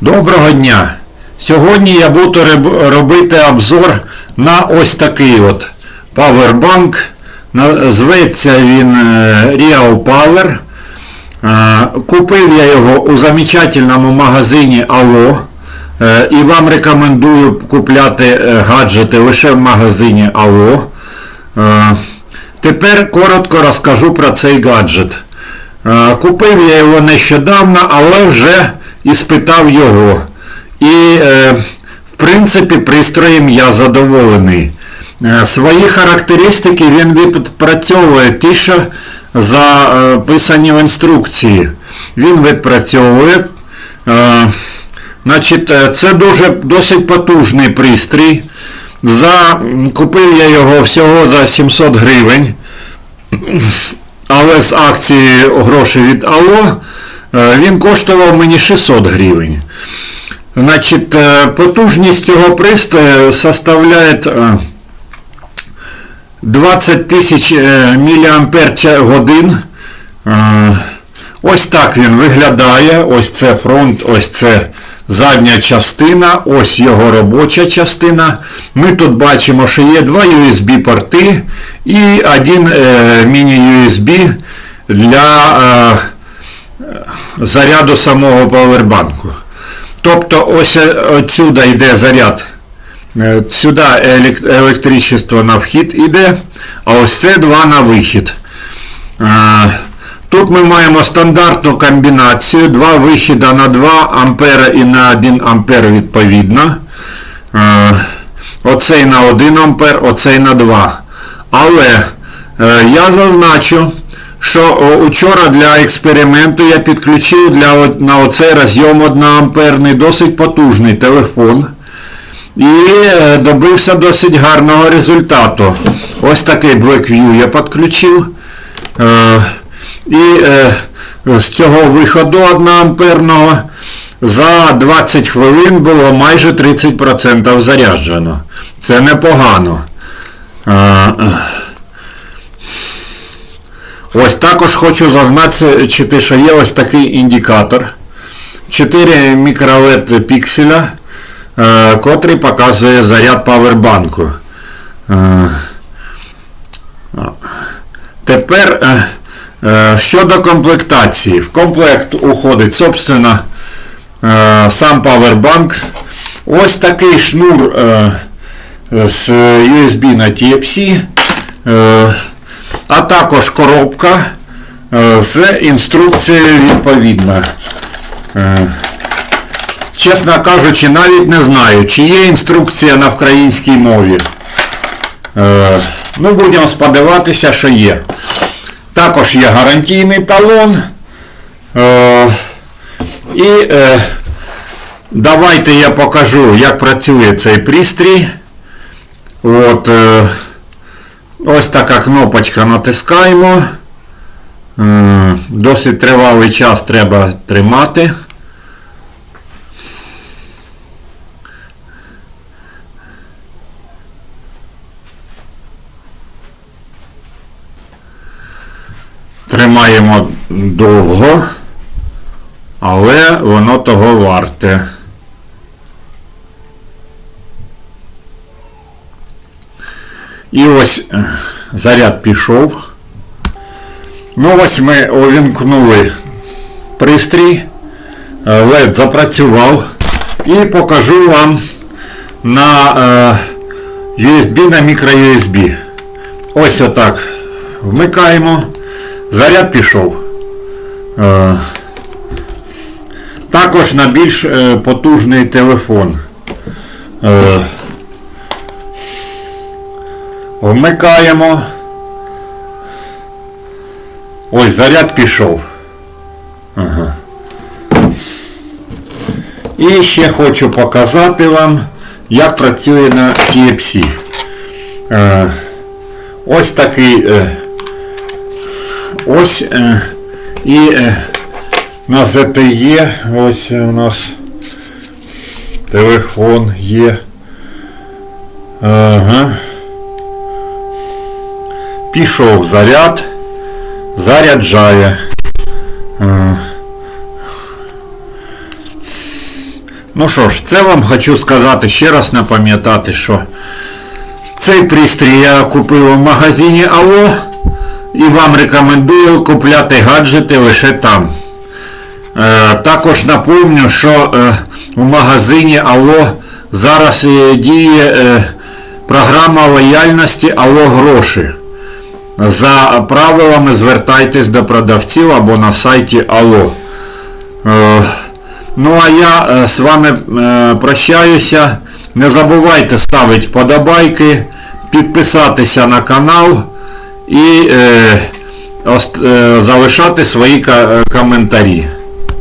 Доброго дня! Сьогодні я буду робити обзор на ось такий от Powerbank. Зветься він е, Real Power. Купив я його у замечательному магазині Allo. Е, І вам рекомендую купляти е, гаджети лише в магазині Allo. Тепер коротко розкажу про цей гаджет. Купив я його нещодавно, але вже іспитав його. І, е, в принципі, пристроєм я задоволений. Е, Свої характеристики він відпрацьовує ті, що записані в інструкції. Він відпрацьовує. Е, Значить, е, це дуже досить потужний пристрій. За, купив я його всього за 700 гривень. Але з акції гроші від е, він коштував мені 600 гривень. Значить, е, потужність цього пристрою составляє е, 20 тисяч е, годин. Е, Ось так він виглядає. Ось це фронт, ось це задня частина, ось його робоча частина. Ми тут бачимо, що є два USB порти і один е, міні-USB для е, заряду самого павербанку. Тобто ось е, отсюда йде заряд. Е, Сюди електричество на вхід іде, а ось це два на вихід. Тут ми маємо стандартну комбінацію, два вихіда на 2 ампера і на 1 ампер відповідно. Оцей на 1 ампер, оцей на 2. Але е, я зазначу, що учора для експерименту я підключив для, на оцей розйом 1 амперний досить потужний телефон. І е, добився досить гарного результату. Ось такий Blackview я підключив. Е, І е, з цього виходу 1 амперного за 20 хвилин було майже 30% заряджено. Це непогано. Ось також хочу зазначити, що є ось такий індикатор. 4 мікролет пікселя, е, котрий показує заряд павербанку. Е, Тепер е, щодо комплектації. В комплект уходить, собственно, сам павербанк. Ось такий шнур з USB на е, а також коробка е, з інструкцією відповідно. Е, Чесно кажучи, навіть не знаю, чи є інструкція на українській мові. Ну, будемо сподіватися, що є. Також є гарантійний талон. І давайте я покажу, як працює цей пристрій. От, ось така кнопочка натискаємо. Е, досить тривалий час треба тримати. Тримаємо довго, але воно того варте. І ось е, заряд пішов. Ну ось ми увімкнули пристрій, е, LED запрацював і покажу вам на е, USB на microUSB. Ось отак вмикаємо. Заряд пішов. Е, також на більш е, потужний телефон. Е, вмикаємо. Ось заряд пішов. Ага. І ще хочу показати вам, як працює на TFC. Е, ось такий. Е, Ось е, і е, на ZTE, ось у нас телефон є. Ага. Пішов заряд, заряджає. Е, Ну що ж, це вам хочу сказати, ще раз напам'ятати, що цей пристрій я купив у магазині Ало і вам рекомендую купляти гаджети лише там. Е, також напомню, що е, у магазині Ало зараз е, діє е, програма лояльності Ало Гроші. За правилами звертайтесь до продавців або на сайті Ало. Е, Ну а я е, з вами е, прощаюся. Не забувайте ставити подобайки, підписатися на канал і залишати свої коментарі.